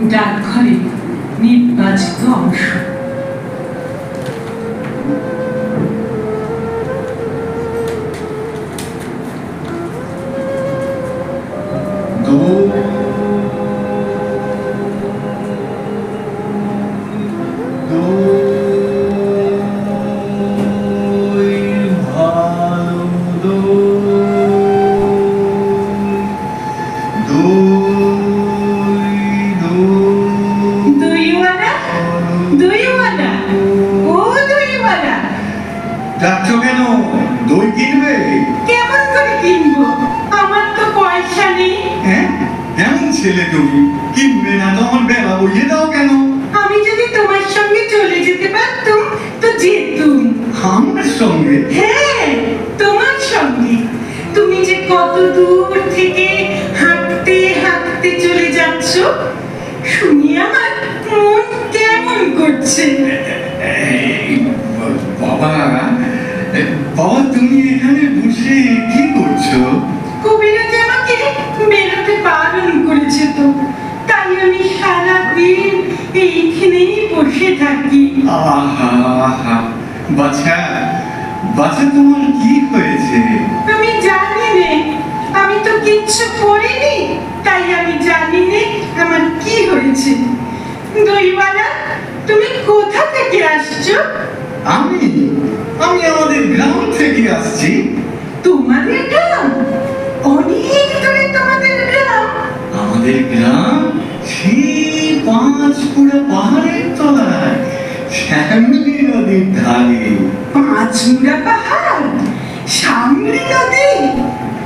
你家的颗粒你把它切成段 ছেলে তুমি। কিনবে না তো আমার বেলা বইয়ে দাও কেন? আমি যদি তোমার সঙ্গে চলে যেতে পারতুম তো যেতুম। আমার সঙ্গে? হ্যাঁ তোমার সঙ্গে। তুমি যে কত দূর থেকে হাঁটতে হাঁটতে চলে যাচ্ছ শুনি আমার মন কেমন করছে। বাবা বাবা তুমি এখানে বসে কি করছ? কবিরাজ আমাকে বেরোতে বারণ করেছে তো তাই আমি সারাদিন এইখানেই বসে থাকি। আহা আহা বাচ্চা বাচ্চা তোমার কি হয়েছে? আমি জানি নে আমি তো কিচ্ছু করিনি তাই আমি জানি নে আমার কি হয়েছে। দইওয়ালা তুমি কোথা থেকে আসছো? আমি আমি আমাদের গ্রাম থেকে আসছি। তোমাদের গ্রাম? অনেক দূরে তোমাদের গ্রাম। আমাদের গ্রাম? সেই পাঁচপুরা পাহাড়ের তলায় শ্যামলী নদীর ধারে। পাঁচমুড়া পাহাড়? সামনে নদী?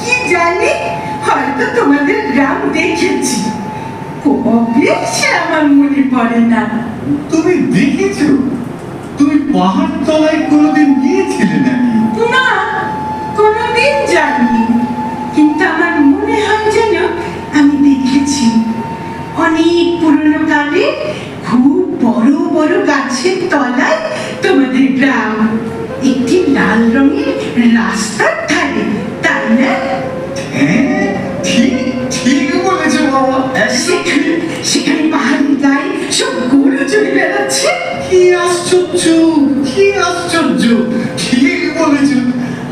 কি জানি হয়তো তোমাদের গ্রাম দেখেছি। কবে সে আমার মনে পড়ে না? তুমি দেখেছ? তুমি পাহাড় তলায় কোনোদিন সেখানে সেখানে গায়ে সব গরু চলে বেড়াচ্ছে কি আশ্চর্য কি আশ্চর্য ঠিক বলেছ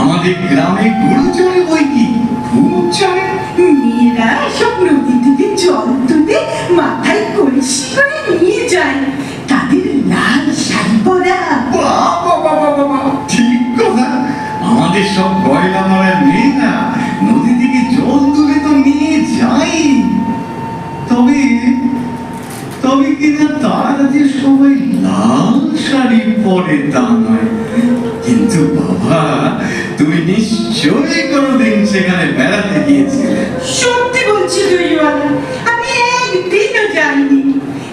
আমাদের গ্রামে গরু চড়ে বই কি খুব চড়ে মেয়েরা সব নদী থেকে জল তুলে মাথায় কলসি করে নিয়ে যায় তাদের লাল শাড়ি পরা বাবা বাবা ঠিক কথা আমাদের সব পরে তা নয় কিন্তু বাবা তুমি নিশ্চয়ই কোনোদিন সেখানে বেড়াতে গিয়েছিলে। সত্যি বলছি আমি একদিনও যাইনি।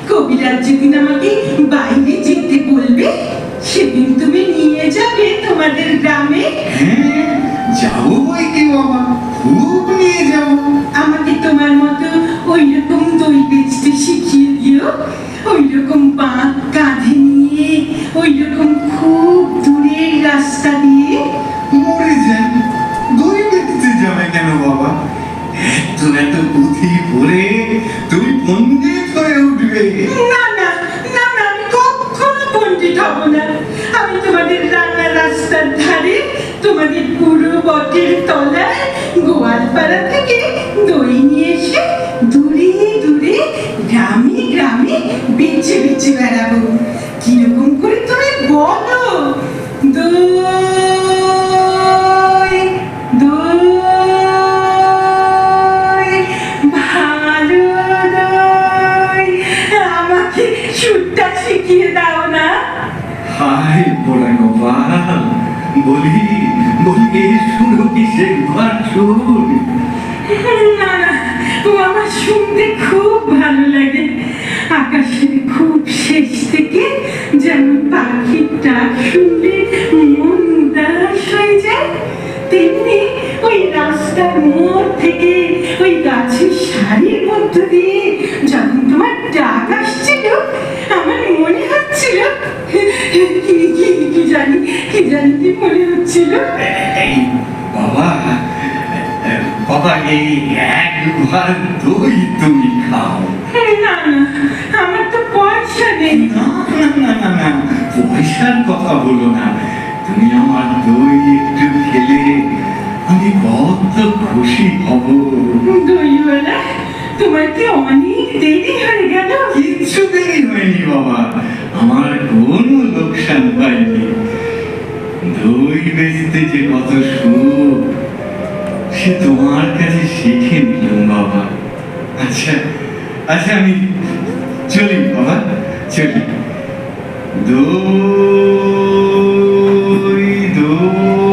কবিরাজ যেদিন আমাকে বাইরে যেতে বলবে সেদিন তুমি নিয়ে যাবে তোমাদের গ্রামে। হ্যাঁ যাব বই কি বাবা খুব নিয়ে যাব। আমাকে তোমার মতো ওই রকম দই বেচতে শিখিয়ে দিও। ওই রকম বাঁক কাঁধে নিয়ে পণ্ডিত উঠবে। না না না না আমি কখনো পণ্ডিত হব না। আমি তোমাদের রান্না রাস্তার ধারে, তোমাদের পুরো বটের তলায়, গোয়ালপাড়া থেকে দই নিয়ে এসে দূরে দূরে, গ্রামে গ্রামে বেচে বেচে বেড়াবো। কীরকম করে তুমি বলো? দই শিখিয়ে দাও না। হাই বলা গোপাল বলি বলি এই শুরু কিসের ঘর সুর না না ও আমার শুনতে খুব ভালো লাগে। আকাশের খুব শেষ থেকে যেমন পাখির ডাক শুনলে মন উদাস হয়ে যায়। তেমনি ওই রাস্তার মোড় থেকে ওই গাছের সারির মধ্য দিয়ে যখন তোমার ডাক আসছিল তুমি আমার তো পয়সার কথা বলো না তুমি আমার দই একটু খেলে আমি কত খুশি হব দইওয়ালা তোমার কি অনেক দেরি হয়ে গেল কিচ্ছু হয়নি বাবা। আমার কোনো লোকসান হয়নি দই বেচতে যে কত সুখ, সে তোমার কাছে শিখে নিলাম বাবা। আচ্ছা আচ্ছা আমি চলি বাবা, চলি। দই দই।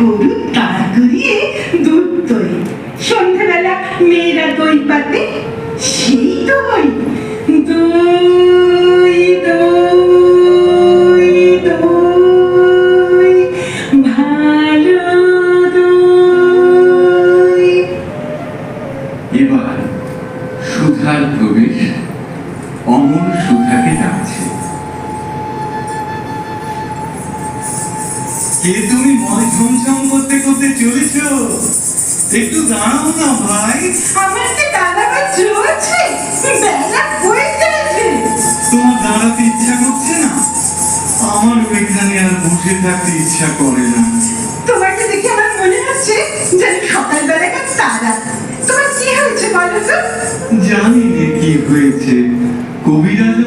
গরু দাঁড় করিয়ে দুধ দই সন্ধ্যাবেলা মেয়েরা দই পাতে, সেই দই দই দই দই, ভালো দই। এবার সুধার প্রবেশ অমর সুধাকে ডাকছে। কে তুমি ময় ঝমঝম করতে করতে চলেছ? একটু দাঁড়াও না ভাই। আমার কি দাঁড়াবার চলছে বেলা হয়ে তোমার দাঁড়াতে ইচ্ছা করছে না? আমার এখানে আর বসে থাকতে ইচ্ছা করে না। তোমাকে দেখে আমার মনে হচ্ছে যেন সকালবেলা একটা তারা। তোমার কি হয়েছে বলো তো? জানি নে কি হয়েছে। কবিরাজ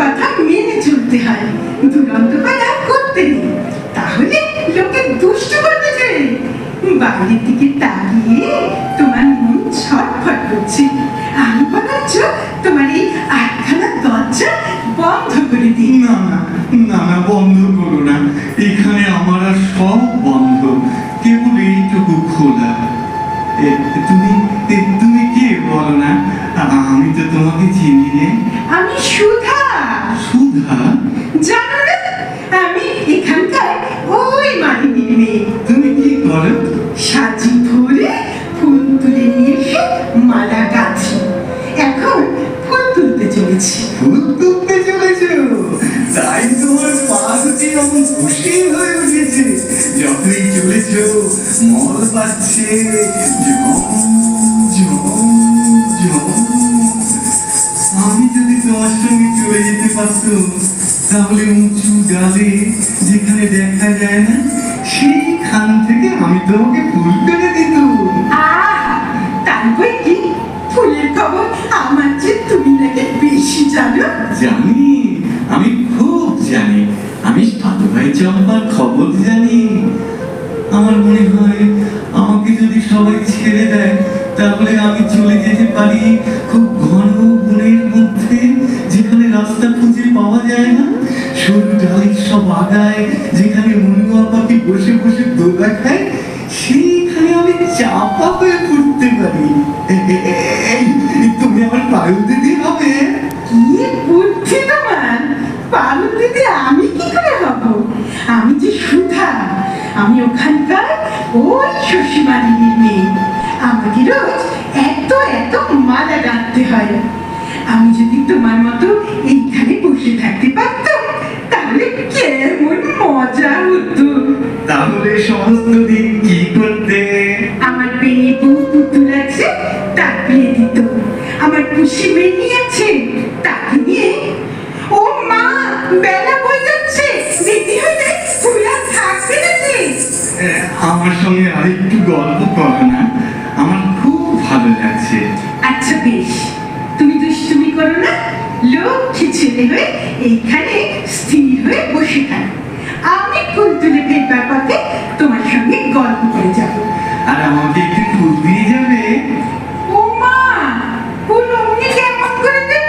কথা মেনে চলতে হয়। দুরন্ত পালা করতে তাহলে লোকে দুষ্ট করতে চায়। বাইরের দিকে তাকিয়ে তোমার মন ছটফট করছে। আমি বরঞ্চ তোমার এই আটখানা দরজা বন্ধ করে দিই। না না না বন্ধ করো না। এখানে আমার সব বন্ধ। আমি তো তোমাকে চিনি নে। আমি সুধা। সুধা? জানো না আমি এখানকার ওই মালিনীর মেয়ে। তুমি কি করো? সাজি ভরে ফুল তুলে নিয়ে এসে মালা গাছি এখন ফুল তুলতে চলেছি। ফুল তুলতে চলেছ? তাই তোমার পা দুটি এমন খুশি হয়ে উঠেছে। যতই চলেছ মল পাচ্ছে ঝম চলে তাহলে উঁচু ডালে যেখানে দেখা যায় না সেইখান থেকে আমি তোমাকে ফুল দিতাম আহা তারপরে কি? ফুলের খবর আমার যে তুমি নাকি বেশি জানো? জানি আমি খুব জানি আমি সাধু ভাই চম্পার খবর জানি। আমার মনে হয় আমাকে যদি সবাই ছেড়ে দেয় তাহলে আমি চলে যেতে পারি। খুব আগায়, যেখানে মনুয়া বসে বসে দোলা খায়, সেইখানে আমি চাপা হয়ে পড়তে পারি। তুমি আমার পায়ু দিদি হবে। কি বুদ্ধি তোমার? পারুল দিদি আমি কি করে হব? আমি যে সুধা, আমি ওখানকার ওই শশী মেয়ে। আমাকে রোজ এত এত মালা গাঁথতে হয়। আমি যদি তোমার মতো এইখানে বসে থাকতে পারতাম, তাহলে মজা তাহলে সমস্ত দিন কি করতে? আমার পেয়ে বউ পুতুল আছে বিয়ে দিত আমার পুষি মেয়ে আছে তাকে নিয়ে। ও মা বেলা হয়ে যাচ্ছে দিদি হলে ফুলা থাকবে নাকি আমার সঙ্গে আরেকটু গল্প করো না আমার খুব ভালো লাগছে। আচ্ছা বেশ তুমি দুষ্টুমি করো না লক্ষ্মী ছেলে হয়ে এইখানে স্থির হয়ে বসে থাক। আমি ফুল তুলে ফেলবার পথে তোমার সঙ্গে গল্প করে যাব। আর আমাকে একটু ফুল দিয়ে যাবে? ও মা ফুল অমনি কেমন করে দেব?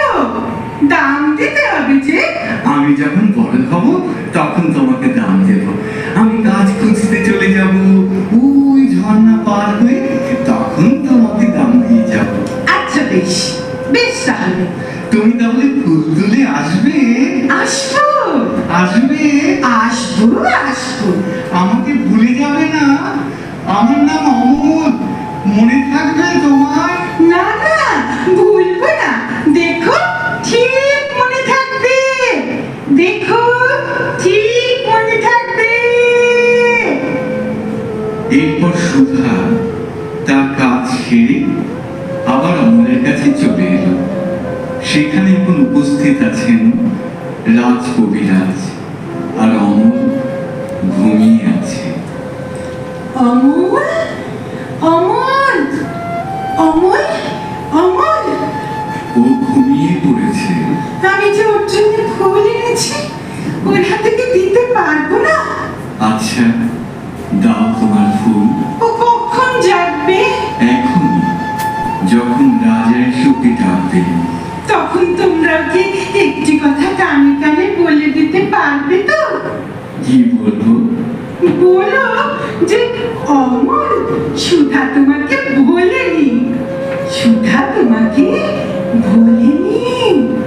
দাম দিতে হবে যে। আমি যখন বড় হব তখন তোমাকে দাম দেব। আমি কাজ খুঁজতে চলে যাব। ওই ঝর্ণা পার হয়ে তখন তোমাকে দাম দিয়ে যাব। আচ্ছা বেশ। বেশ তাহলে। তুমি তাহলে ফুল তুলে আসবে? আসব। আসবে? আমার নাম মনে থাকবে তোমার? না না ভুলবো না। দেখো ঠিক মনে থাকবে। দেখো ঠিক মনে থাকবে। এরপর সুধা তার কাজ সেরে আবার অমলের কাছে চলে এলো। সেখানে এখন উপস্থিত আছেন রাজ কবিরাজ আর অমল ঘুমিয়ে আছে অমল অমল অমল অমল। ও ঘুমিয়ে পড়েছে। আমি যে ওর জন্য ফুল এনেছি ওর হাতে কি দিতে পারব না। আচ্ছা দাও তোমার ফুল। ও কখন যাবে এখনই যখন রাজা ওকে ডাকবে তখন তোমরা কি একটি কথা কানে কানে বলে দিতে পারবে তো? কি বলব? বলো। যে অমর সুধা তোমাকে বলেনি। সুধা তোমাকে বলেনি।